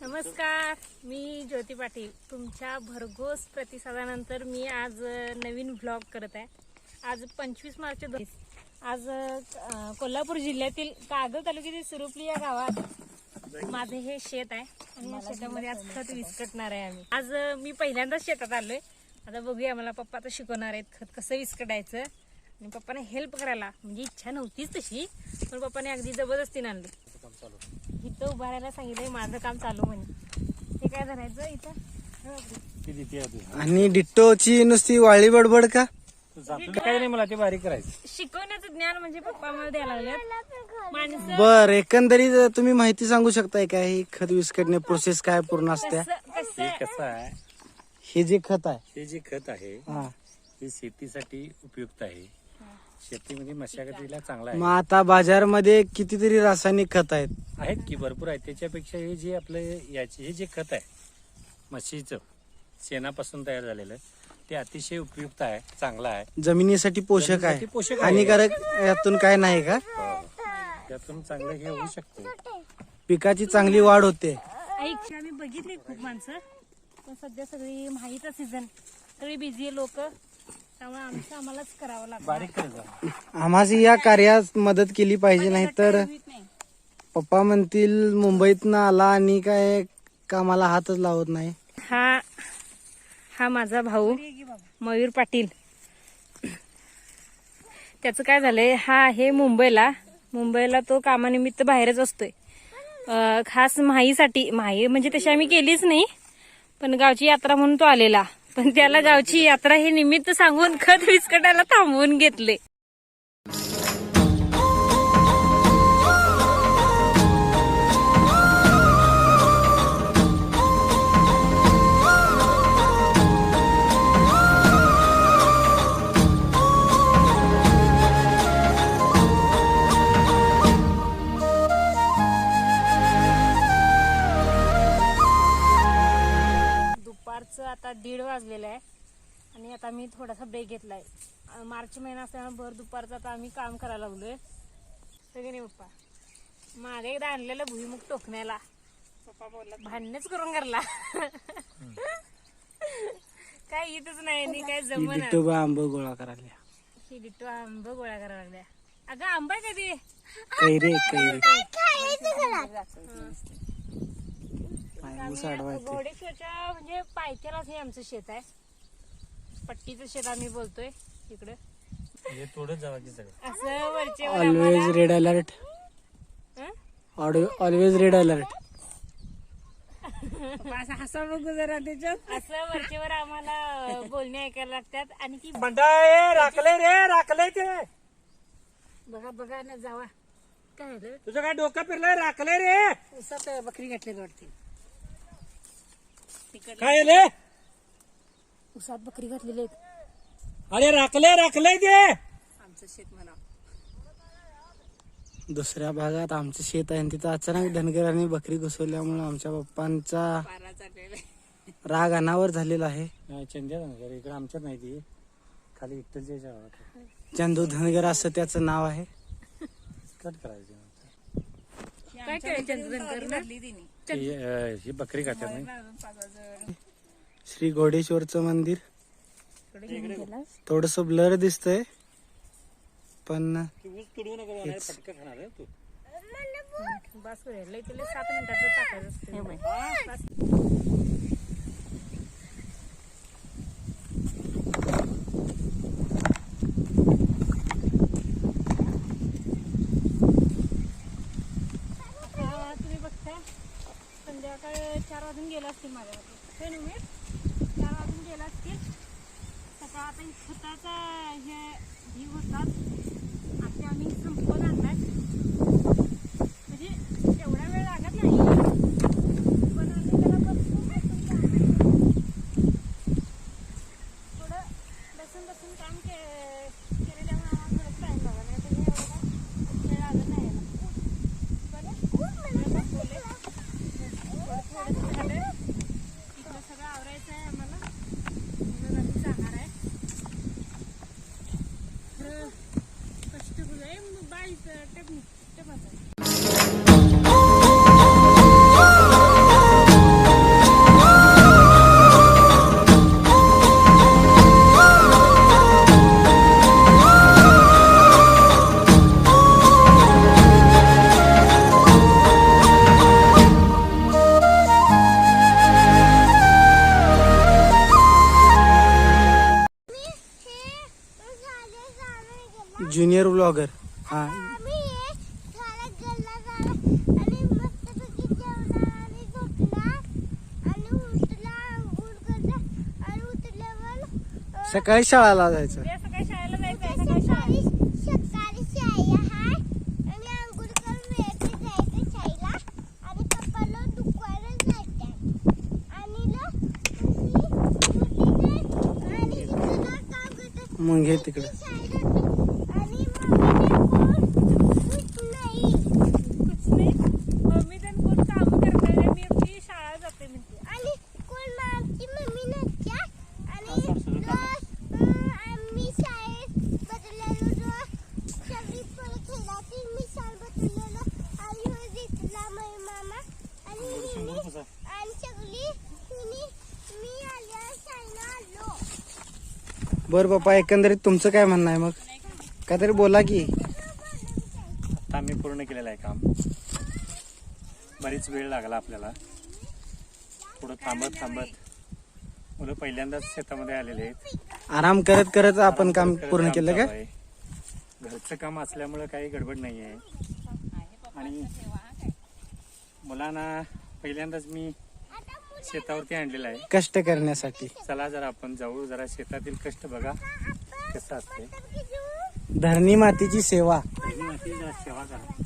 नमस्कार मी ज्योती पाटील. तुमच्या भरघोस प्रतिसादानंतर मी आज नवीन ब्लॉग करत आहे. आज पंचवीस मार्च दोन आज कोल्हापूर जिल्ह्यातील कागल तालुक्यातील सुरुपली या गावात माझे हे शेत आहे. आणि या शेतामध्ये आज खत विस्कटणार आहे आम्ही. आज मी पहिल्यांदाच शेतात आलोय. आता बघूया मला पप्पा आता शिकवणार आहेत खत कसं विस्कटायचं. आणि पप्पाने हेल्प करायला म्हणजे इच्छा नव्हतीच तशी पण पप्पाने अगदी जबरदस्तीने आणली. चालू. इथं उभा राहायला सांगितलंय माझं काम चालू म्हणे. हे काय धरायचं इथं. ती. आणि डिट्टोची नुसती वाळी बडबड का? तू जातो का? काही नाही मला ते बारीक करायचं. शिकवण्याचं ज्ञान म्हणजे पप्पा मला द्यायला माणसं बर एकंदरीत तुम्ही माहिती सांगू शकताय का? ही खत विस्कटणे प्रोसेस काय पूर्ण असते कसं हे कसं कसं आहे? हे जे खत आहे. हे जे खत आहे हा. हे शेतीसाठी उपयुक्त आहे. शेतीमध्ये मशागतीला चांगला मग आहे आता बाजारमध्ये कितीतरी रासायनिक खत आहेत? आहेत की भरपूर आहेत. त्याच्यापेक्षा हे जे आपलं याचे हे जे खत आहे म्हशीचं शेणापासून तयार झालेलं ते अतिशय उपयुक्त आहे चांगलं आहे. जमिनीसाठी पोषक जमिनीसाठी आहे पोषक आहे. हानिकारक यातून काय नाही का? हो. त्यातून चांगलं हे होऊ शकते. पिकाची चांगली वाढ होते. ऐक आम्ही बघितली खूप माणसं. पण सध्या सगळी माहीचा सीझन सगळी बिझी लोक. त्यामुळे आमचं आम्हालाच करावं लागतं बारीक करायचं आम्हाला या कार्यात मदत केली पाहिजे नाही. तर पप्पा म्हणतील मुंबईतनं आला आणि काय कामाला हातच लावत नाही. हा हा माझा भाऊ मयूर पाटील. त्याचं काय झालंय हा आहे मुंबईला. मुंबईला तो कामानिमित्त बाहेरच असतोय. अं, खास माहीसाठी माही म्हणजे तशी आम्ही केलीच नाही पण गावची यात्रा म्हणून तो आलेला. पण त्याला गावची यात्रा हे निमित्त सांगून खत विस्कटाला थांबवून घेतले. दुपारचं आता दीड वाजलेलं आहे. आणि आता मी थोडासा ब्रेक घेतलाय. मार्च महिना असल्यामुळे भर दुपारचं आता आम्ही काम करायला लागलोय. सगळे नाही पप्पा. मागे एकदा आणलेलं भुईमुग टोकण्याला. पप्पा बोलला भांडणच करून करला काय येतच नाही आणि काय डिट्टोबा आंब गोळा करायला. ही डिट्टो आंब गोळा करायला लागल्या. अगं आंबा आहे कधी कैरे कैरे. ऊस घोडेश्वरच्या म्हणजे पायथ्यालाच हे आमचं शेत आहे. पट्टीचं शेत आम्ही बोलतोय इकडं. हे थोडं जावं की सगळं. असं वरचे वर ऑलवेज रेड अलर्ट हं? ऑलवेज रेड अलर्ट असं वरचेवर आम्हाला बोलणे ऐकायला लागतात. आणि की मंडळ राखलंय रे राखलंय ते. बघा बघा ना जावा. काय झालं? तुझं काय डोकं फिरलंय? राखलंय रे. उसात बकरी घातली वाटते. काय रे उसात बकरी घातलेली आहेत. अरे राखलंय राखलंय ते. आमचं शेत म्हणा. दुसऱ्या भागात आमचं शेत आहे आणि तिथं अचानक धनगरांनी बकरी घुसवल्यामुळे आमच्या पप्पांचा राग अनावर झालेला आहे. चंद्या धनगर इकडे आमच्यात नाही ती. खाली विठ्ठलच्या गावात. चंदू धनगर असं त्याचं नाव आहे. कट करायचं. काय करायचं ही, अं, ही बकरी खात्यात नाही श्री घोडेश्वरचं मंदिर. थोडस ब्लर दिसतंय पण बस लय तुला सात मिनिटाचं टाकायचं असतं. खताचा हे ही होतात. आणि इथं ना काम करतात मग घे तिकडे शाळेत आणि मम्मीने कोण दूध नाही कुछ नाही मम्मी तर कोण काम करताय मी आपली शाळा जाते म्हणते आणि कोण आमची मम्मी नसत्या आणि रोज अं, आम्ही शाळेत बदललेलो रोज सगळी पोरं खेळायची मी शाळेत बदललेलो आणि हो दिसला माझी मामा आणि हिने आणि सगळी हिने मी आल्या शाळेला आलो बर पप्पा एकंदरीत तुमचं काय म्हणणं आहे मग? काहीतरी बोला की. आता आम्ही पूर्ण केलेलं आहे काम. बरीच वेळ लागला आपल्याला. पुढं थांबत थांबत मुलं पहिल्यांदाच शेतामध्ये आलेले आहेत. आराम करत करत आपण काम पूर्ण केलं का? आहे. घरचं काम असल्यामुळं काही गडबड नाही आहे आणि मुलांना पहिल्यांदाच मी शेतावरती आणलेला आहे. कष्ट करण्यासाठी. चला जरा आपण जाऊ. जरा शेतातील कष्ट बघा. कसं असते धरणी मातीची सेवा. धरणी मातीची सेवा करा.